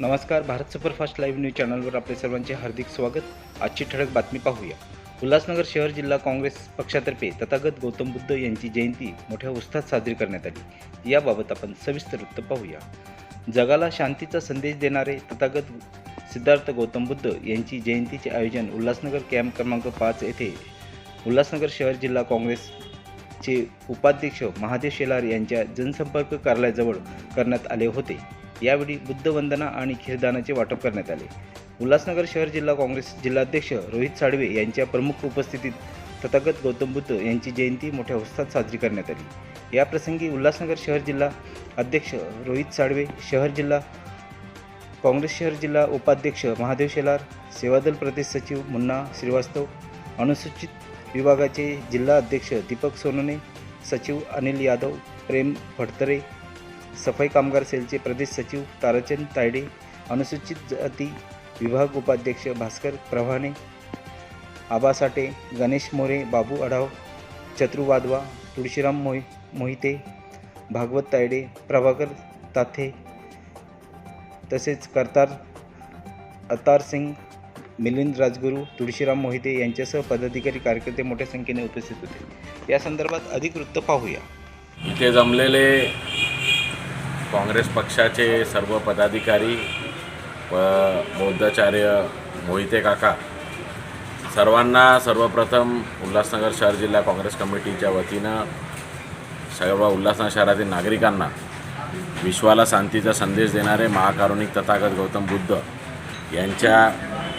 नमस्कार Bharat superfast live news चॅनलवर आपले सर्वांचे हार्दिक स्वागत. आजची ठळक बातमी पाहूया. उल्हासनगर शहर जिल्हा काँग्रेस पक्षातर्फे तथागत गौतम बुद्ध यांची जयंती मोठ्या उत्साहात साजरी करण्यात आली. याबाबत आपण सविस्तर वृत्त पाहूया. जगाला शांतीचा संदेश देणारे तथागत सिद्धार्थ गौतम बुद्ध यांची जयंतीचे आयोजन उल्हासनगर कॅम्प क्रमांक पाच येथे उल्हासनगर शहर जिल्हा काँग्रेसचे उपाध्यक्ष महादेव शेलार यांच्या जनसंपर्क कार्यालयाजवळ करण्यात आले होते. यावेळी बुद्धवंदना आणि खीरदानाचे वाटप करण्यात आले. उल्हासनगर शहर जिल्हा काँग्रेस जिल्हाध्यक्ष रोहित साळवे यांच्या प्रमुख उपस्थितीत तथागत गौतम बुद्ध यांची जयंती मोठ्या उत्साहात साजरी करण्यात आली. याप्रसंगी उल्हासनगर शहर जिल्हा अध्यक्ष रोहित साळवे शहर जिल्हा काँग्रेस शहर जिल्हा उपाध्यक्ष महादेव शेलार सेवादल प्रदेश सचिव मुन्ना श्रीवास्तव अनुसूचित विभागाचे जिल्हा अध्यक्ष दीपक सोनने सचिव अनिल यादव प्रेम फडतरे सफाई कामगार सेलचे प्रदेश सचिव ताराचंद तायडे अनुसूचित जाती विभाग उपाध्यक्ष भास्कर प्रभाणे आबा साठे गणेश मोरे बाबू आढाव चत्रु वाधवा तुळशीराम मोहि मोहिते भागवत तायडे प्रभाकर ताथे तसेच कर्तार अतार सिंग मिलिंद राजगुरू तुळशीराम मोहिते यांच्यासह पदाधिकारी कार्यकर्ते मोठ्या संख्येने उपस्थित होते. या संदर्भात अधिक वृत्त पाहूया. इथे जमलेले काँग्रेस पक्षाचे सर्व पदाधिकारी व बौद्धाचार्य मोहिते काका सर्वांना सर्वप्रथम उल्हासनगर शहर जिल्हा काँग्रेस कमिटीच्या वतीनं सर्व उल्हासनगर शहरातील नागरिकांना विश्वाला शांतीचा संदेश देणारे महाकारुणिक तथागत गौतम बुद्ध यांच्या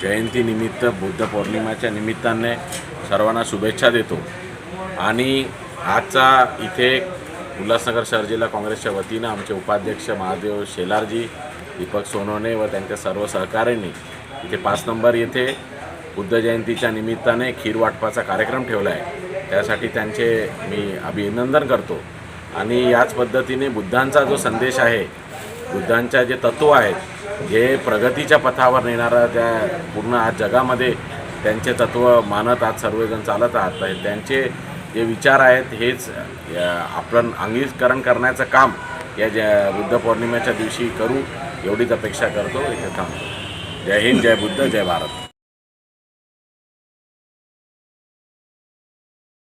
जयंतीनिमित्त बुद्ध पौर्णिमेच्या निमित्ताने सर्वांना शुभेच्छा देतो. आणि आजचा इथे उल्हासनगर शहर जिल्हा काँग्रेसच्या वतीनं आमचे उपाध्यक्ष महादेव शेलारजी दीपक सोनवणे व त्यांच्या सर्व सहकाऱ्यांनी इथे पाच नंबर येथे बुद्ध जयंतीच्या निमित्ताने खीर वाटपाचा कार्यक्रम ठेवला आहे. त्यासाठी त्यांचे मी अभिनंदन करतो. आणि याच पद्धतीने बुद्धांचा जो संदेश आहे बुद्धांच्या जे तत्त्व आहेत जे प्रगतीच्या पथावर नेणारा त्या पूर्ण आज जगामध्ये त्यांचे तत्त्व मानत आज सर्वजण चालत आहात त्यांचे जे विचार आहेत हेच आपण अंगीकरण करण्याचं काम या ज्या बुद्ध पौर्णिमेच्या दिवशी करू एवढीच अपेक्षा करतो. इथे थांबतो. जय हिंद जय बुद्ध जय भारत.